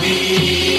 Nabi.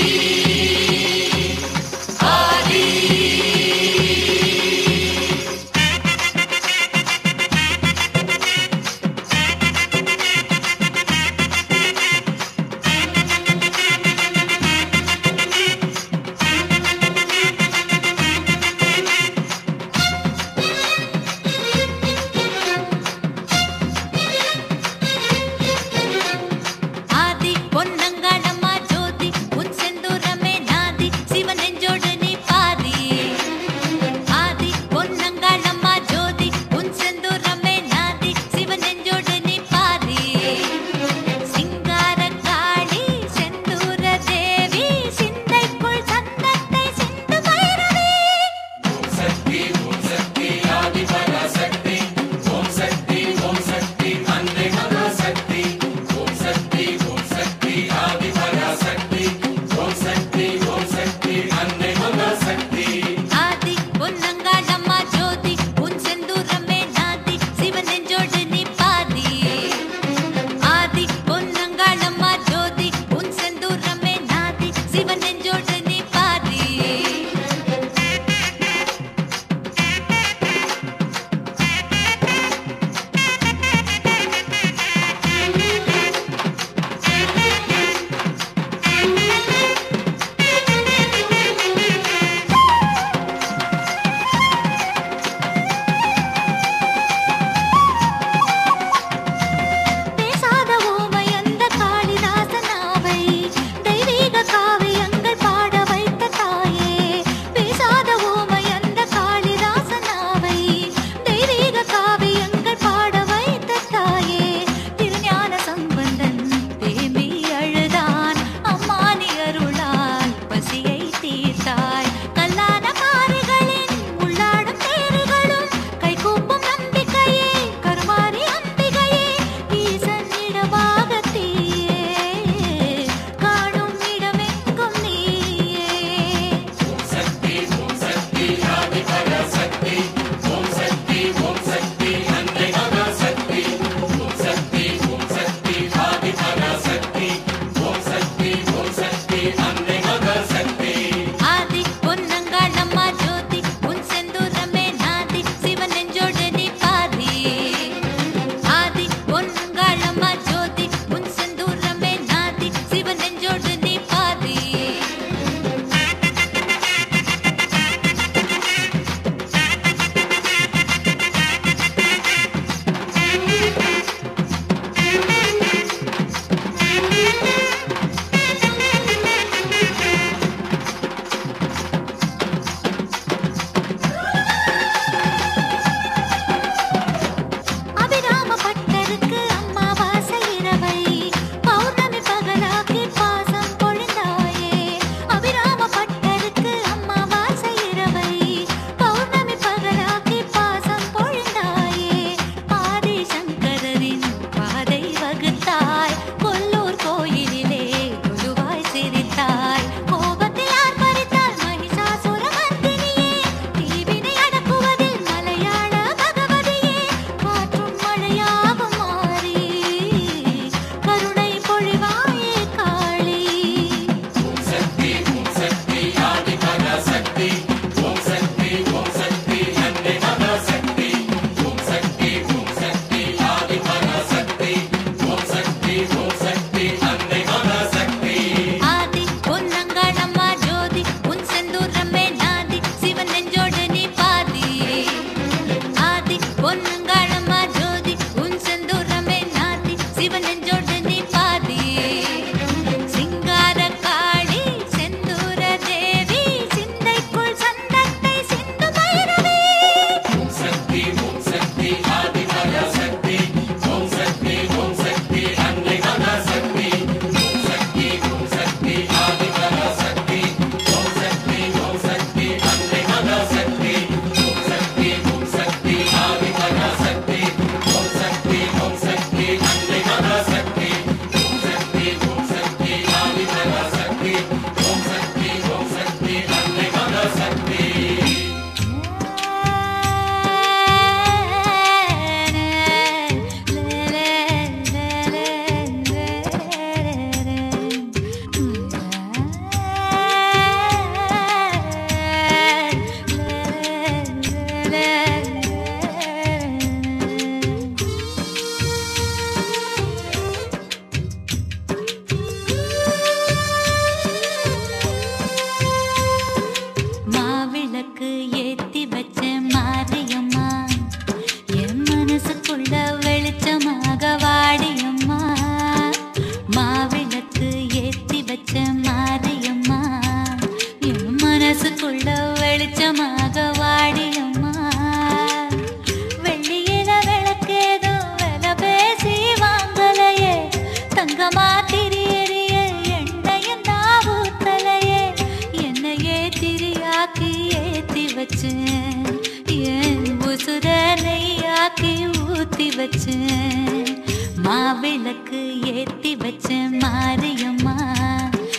Mariamma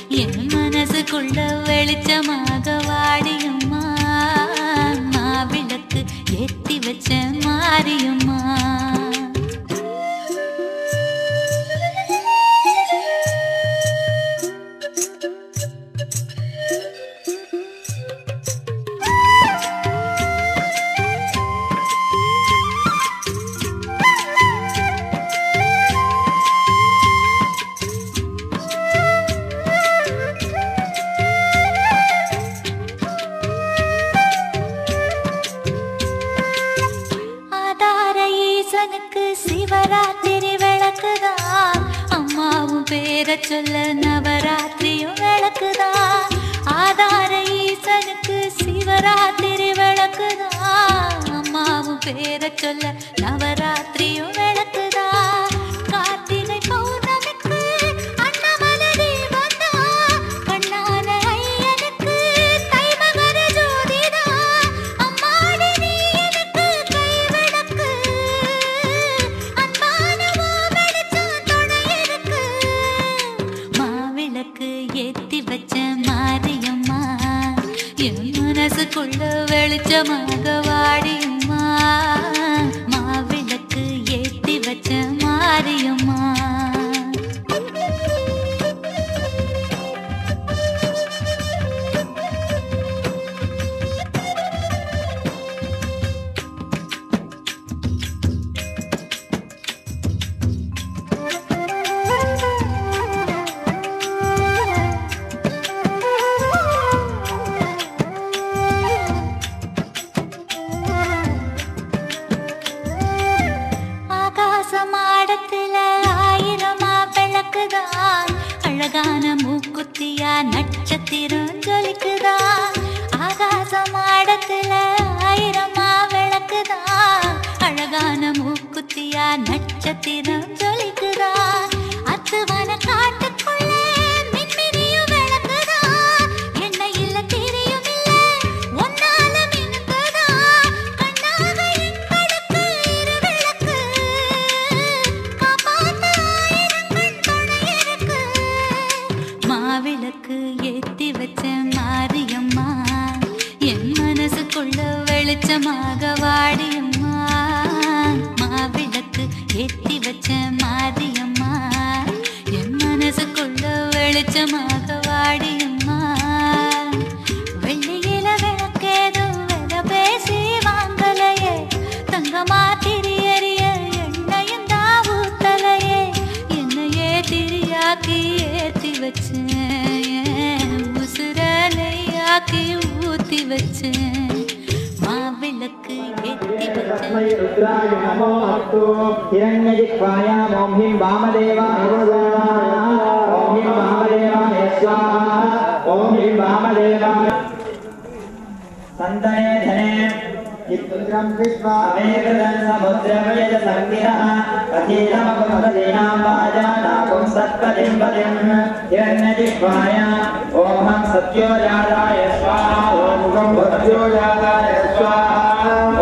என் மனசுக்குள்ள வெளிச்சமாக வாடியம்மா. மாவிளக்கு எத்தி வச்ச மாரியம்மா. பேர சொல்ல நவராத்திரியும் மாறியம்மா. என் மனசுக்குள்ள வெளிச்சமாக வாடியம்மா. மாவிளக்கு ஏத்தி வச்ச மாறியம்மா என் மனசுக்குள்ள வெளிச்சமாக வாடியம்மா. ಎತ್ತಿ ವಚ್ಚೆ ಮಾ ಬೆಳಕು ಎತ್ತಿ ವಚ್ಚೆ ರುದ್ರಾಯ ನಮೋ ಅಸ್ತು ಹಿರಣ್ಯಜಿಹ್ವಾಯ ಓಂ ಹಿಂ ವಾಮದೇವಾಯ ಓಂ ಹಿಂ ವಾಮದೇವಾಯ ಸ್ವಾಹ ಓಂ ಹಿಂ ವಾಮದೇವಾಯ ಸಂತನೇ ಧನೇ चित्रं विश्वा अमेकदं समुद्रमयज सङ्गिरः कथीनमकुन्दीनां वाजानाकुं सत्पदिं पदिं हिरण्यजिह्वाय ॐ हं सत्योजाताय स्वाहा। ॐ सत्यो जाताय स्वाहा।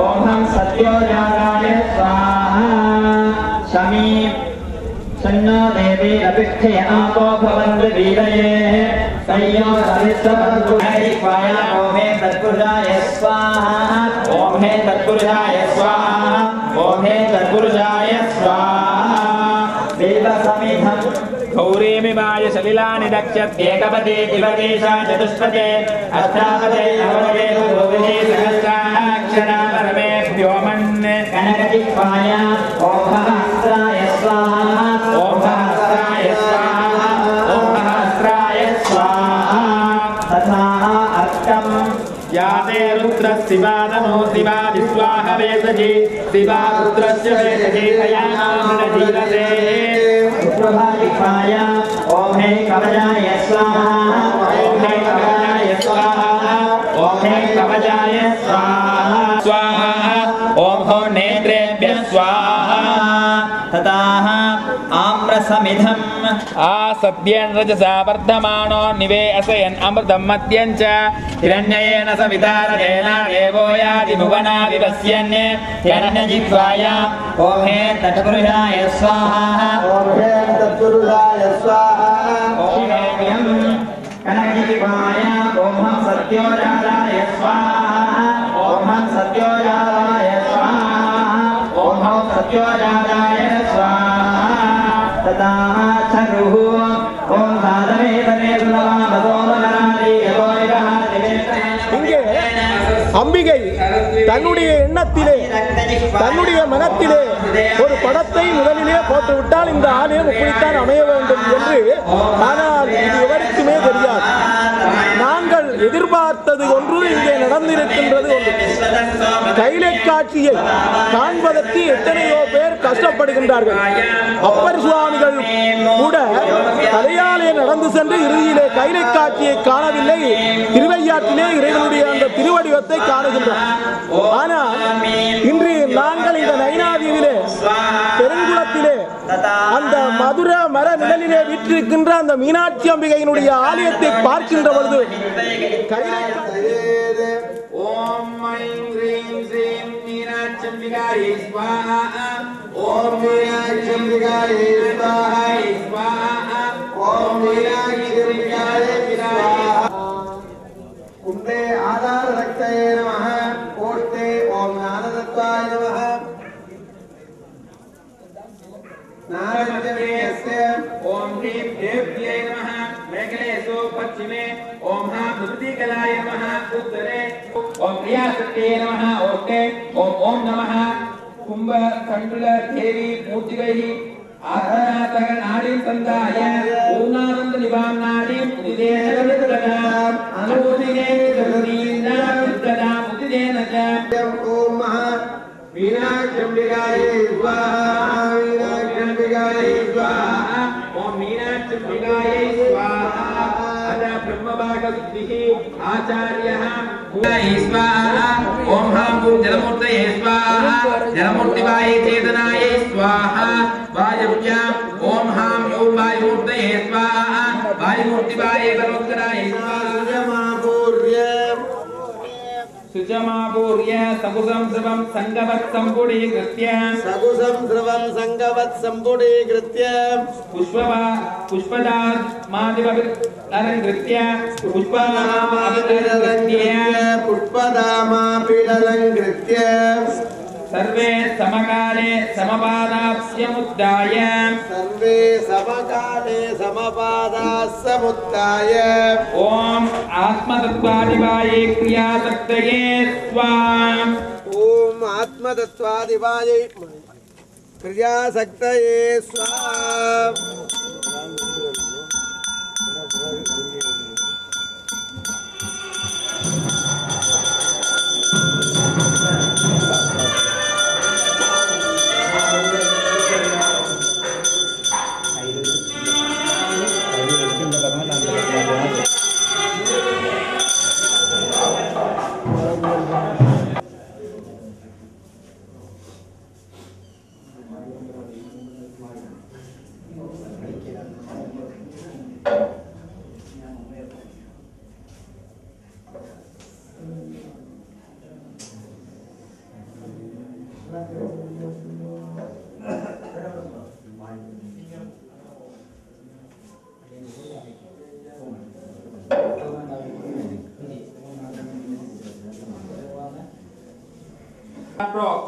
ॐ हं सत्योजाताय स्वाहा सन्नो देवी अपिष्ठे आपो भवन्तु वीरये तय्यो सविस्तवन्तुहरिक्वाय ॐ हे तत्पुरुषाय स्वाहा ॐ हे तत्पुरुषाय स्वाहा ॐ हे तत्पुरुषाय स्वाहा। देवसमिधम् गौरीमिमाय सलिलानि दक्षत्येकपदे दिवदेशा चतुष्पदे अष्टापदे नवपदे सहस्राक्षरा परमेभ्यो मन्। कनकजिह्वाय ॐ याते रुद्रशिवादनो शिवा विश्वाह वेदजे। शिवा रुद्रस्य वेदजे नामृजीवते सुप्रभातिपाय ॐ हे कवचाय स्वाहा। ॐ हे कवचाय स्वाहा। ॐ हे कवचाय स्वाहा। स्वाहा। ॐ हो नेत्रेभ्यः स्वाहा। तताः आम्रसमिधम् asatyan rajasa vartamano nive asayan amrutam matyan cha hiranyayena savitara dena devoya dibhuvana vivasyanne karana jitvaya ohe tatpurudaya swaha ohe tatpurudaya swaha ohamyam kanakitvaya omham satyodaraya swaha omham satyodaraya swaha omham satyodaraya swaha तथा चरुः ॐ साधमे तमे सुनवामसो मकरादि यतोरिवः இங்கே அம்பிகை தன்னுடைய எண்ணத்திலே தன்னுடைய மனத்திலே ஒரு படத்தை முதலிலே போட்டுவிட்டால் இந்த ஆலயம் இப்படித்தான் அமைய வேண்டும் என்று ஆனால் இது எவருக்குமே தெரியாது நாங்கள் எதிர்பார்த்தது ஒன்று இங்கே நடந்திருக்கின்றது ஒன்று. கைலை காட்சியை காண்பதற்கு எத்தனையோ பேர் கஷ்டப்படுகின்றார்கள். அப்பர் சுவாமிகள் கூட தலையாலே நடந்து சென்று இறுதியிலே கைலை காட்சியை காணவில்லை. திருவையாற்றிலே இறைவனுடைய அந்த திருவடிவத்தை காணுகின்றார். ஆனால் இன்று நாங்கள் மதுர மர நிழலிலே விற்றிருக்கின்ற அந்த மீனாட்சி அம்பிகையினுடைய ஆலயத்தை பார்க்கின்ற பொழுது ஓம் ஐம் ஸ்ரீம் மீனாட்சம்பிகாயை ஸ்வாஹா. ஓம் மீனாட்சம்பிகாயை ஸ்வாஹா ஸ்வாஹா. ஓம் மீனாட்சம்பிகாயை ஸ்வாஹா. குண்டே ஆதார ரக்தயே நமஹ கோஷ்டே ஓம் ஞானதத்வாய நமஹ नारदस्य ॐ ह्रीं देव्यै नमः। मेघलेषु पश्चिमे। ॐ हा मृत्तिकलाय नमः। उत्तरे। ॐ प्रियाशक्त्यै नमः। ओष्टे ॐ ॐ नमः। कुम्भ कण्डुल देवी मूर्तिकैः आधानातः नाडीं सन्धाय। पूर्णानन्द निभां नाडीं उदिते जगद्गदाम् अनुदिने आचार्यः। स्वाहा। ॐ हाँ जलमूर्तये स्वाहा। जलमूर्तिवाये चेतनाय स्वाहा। सुचमापूर्य सगुसंस्रवं सर्वं सङ्गवत् सम्पुडीकृत्य सकुसं ध्रुवं सङ्गवत् सम्पुडीकृत्य पुष्पवा पुष्पदामादिवलङ्कृत्य पुष्पदामादिवलङ्कृत्य पुष्पदामापीडलङ्कृत्य सर्वे समकाले समपादास्यमुद्दाय। सर्वे समकाले समपादाः समुत्थाय ॐ आत्मतत्त्वादिवाये क्रियाशक्तये स्वाम् ॐ आत्मतत्त्वादिवायै क्रियासक्तये स्वाहा।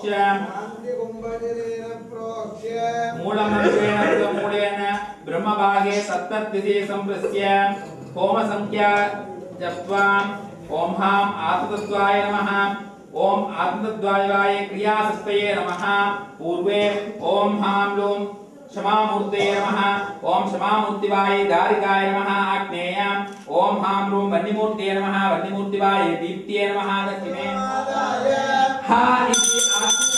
प्रोक्ष्य। शान्तिकुम्भजनेन प्रोक्ष्य। मूलमन्त्रेण मूलेन ब्रह्मभागे सप्ततिथि संवृत्य होमसंख्या जप्त्वा ॐ हाँ आत्मतत्त्वाय नमः। ॐ आत्मतत्त्वाय क्रियाशक्तये नमः। पूर्वे ॐ हाँ लूँ क्षमामूर्तये नमः। ॐ क्षमामूर्तिवाय धारिकाय नमः आग्नेयाम्। ॐ हाँ लूँ वह्निमूर्तये नमः। वह्निमूर्तिवाय दीप्त्ये नमः। दक्षिणे। Hari Akbar.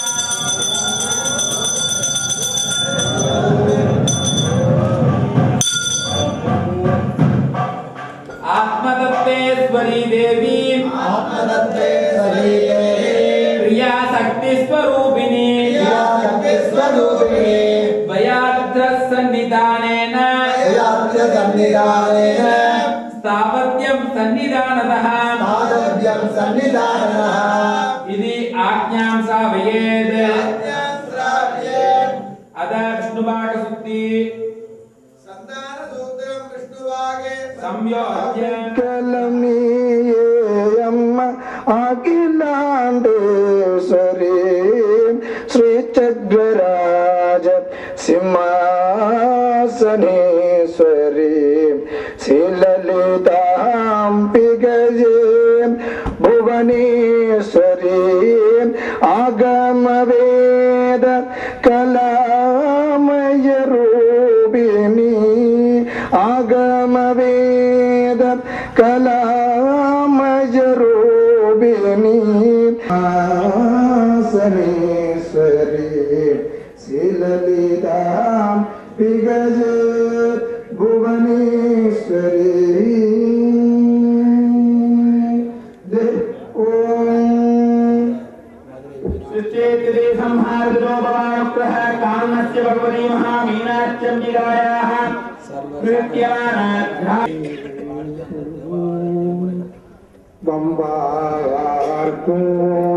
Till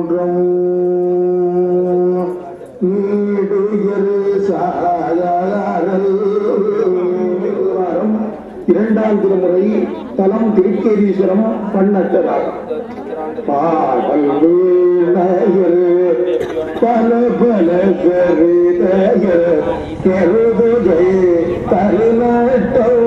போன்றம் இரண்டாம் திருமுறை தலம் திருக்கேரீஸ்வரம் பன்னட்டராகும் பல பல கருதய கருதுகை தருநாட்டம்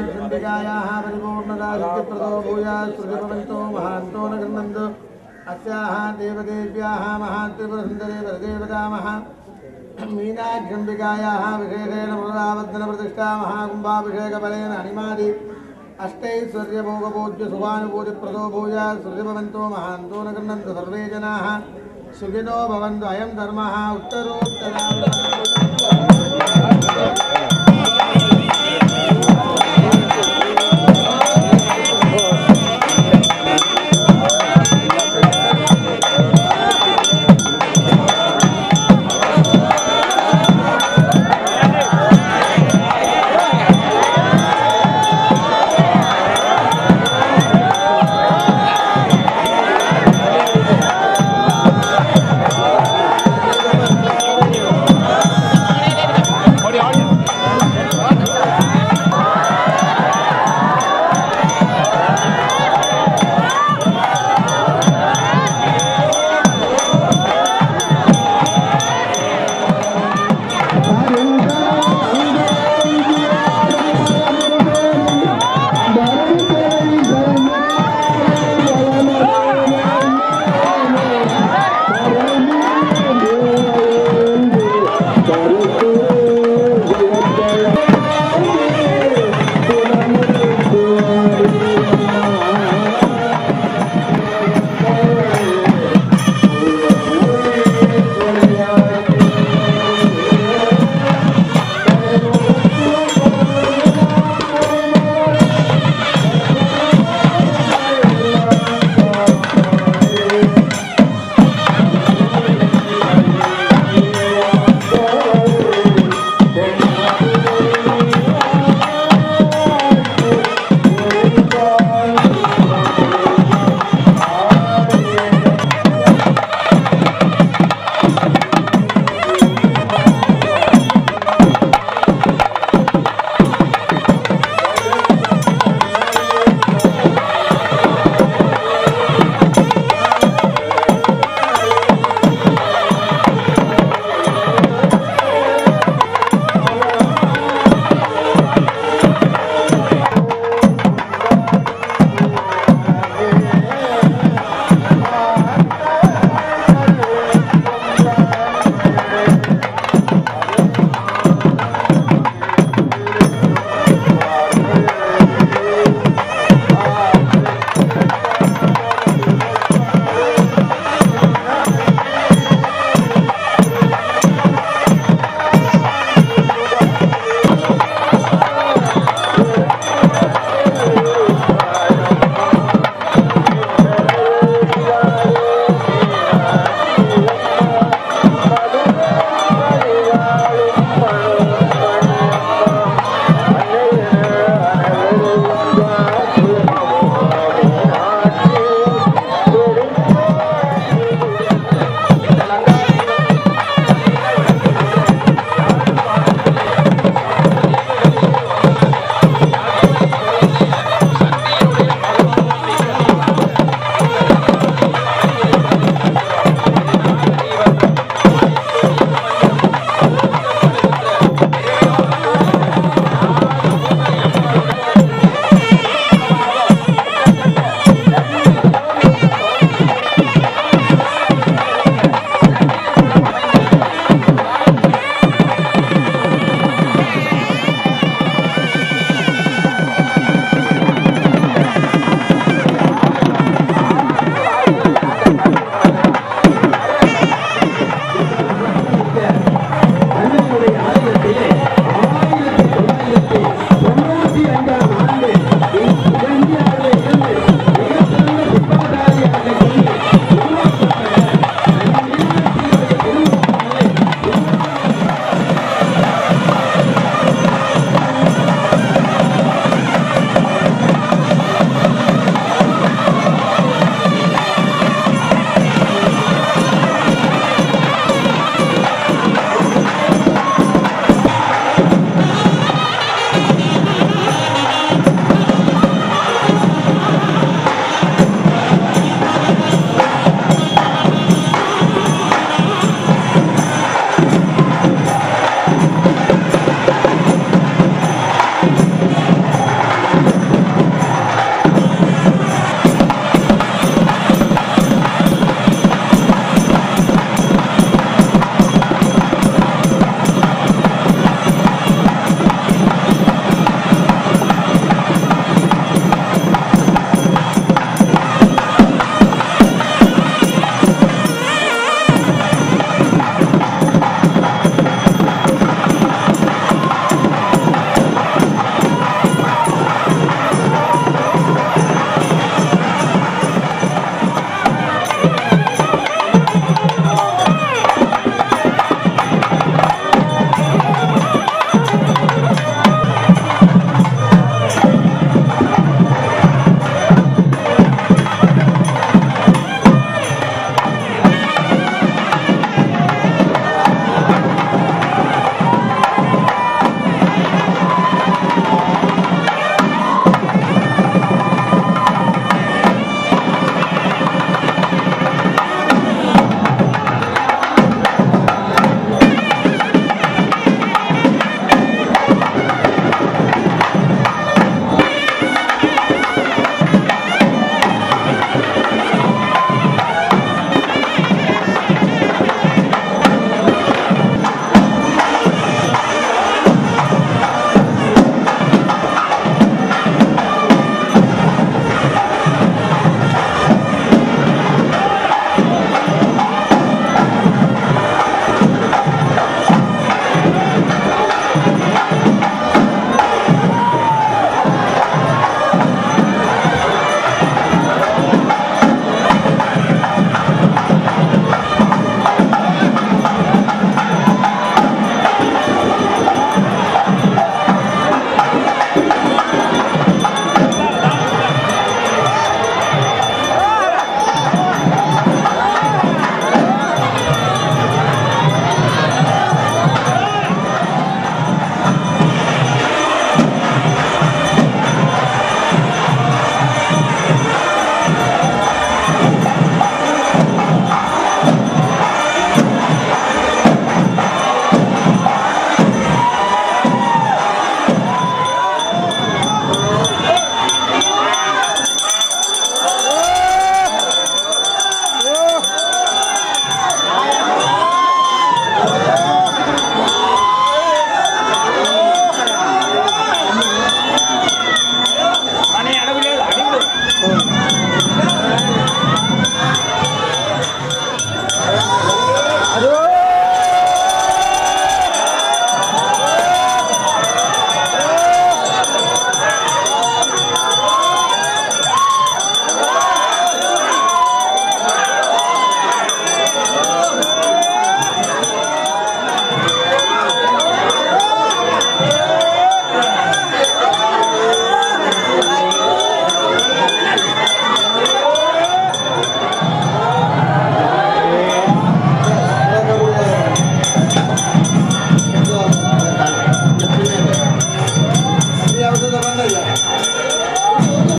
मीनाक्षिण्डिकायाः परिपूर्णराजप्रदो भूयात् श्रुतिभवन्तो महान्तो न गृह्णन्तु अस्याः देवदेव्याः महात्रिपुरसुन्दरे वरदेवतामः मीनाक्षिण्डिकायाः विशेषेण मुरावर्धनप्रतिष्ठा महाकुम्भाभिषेकबलेन अणिमादि अष्टैश्वर्यभोगपूज्य शुभानुभूतिप्रदो भूयात् श्रुतिभवन्तो महान्तो न गृह्णन्तु सर्वे जनाः सुखिनो भवन्तु अयं धर्मः उत्तरोत्तरा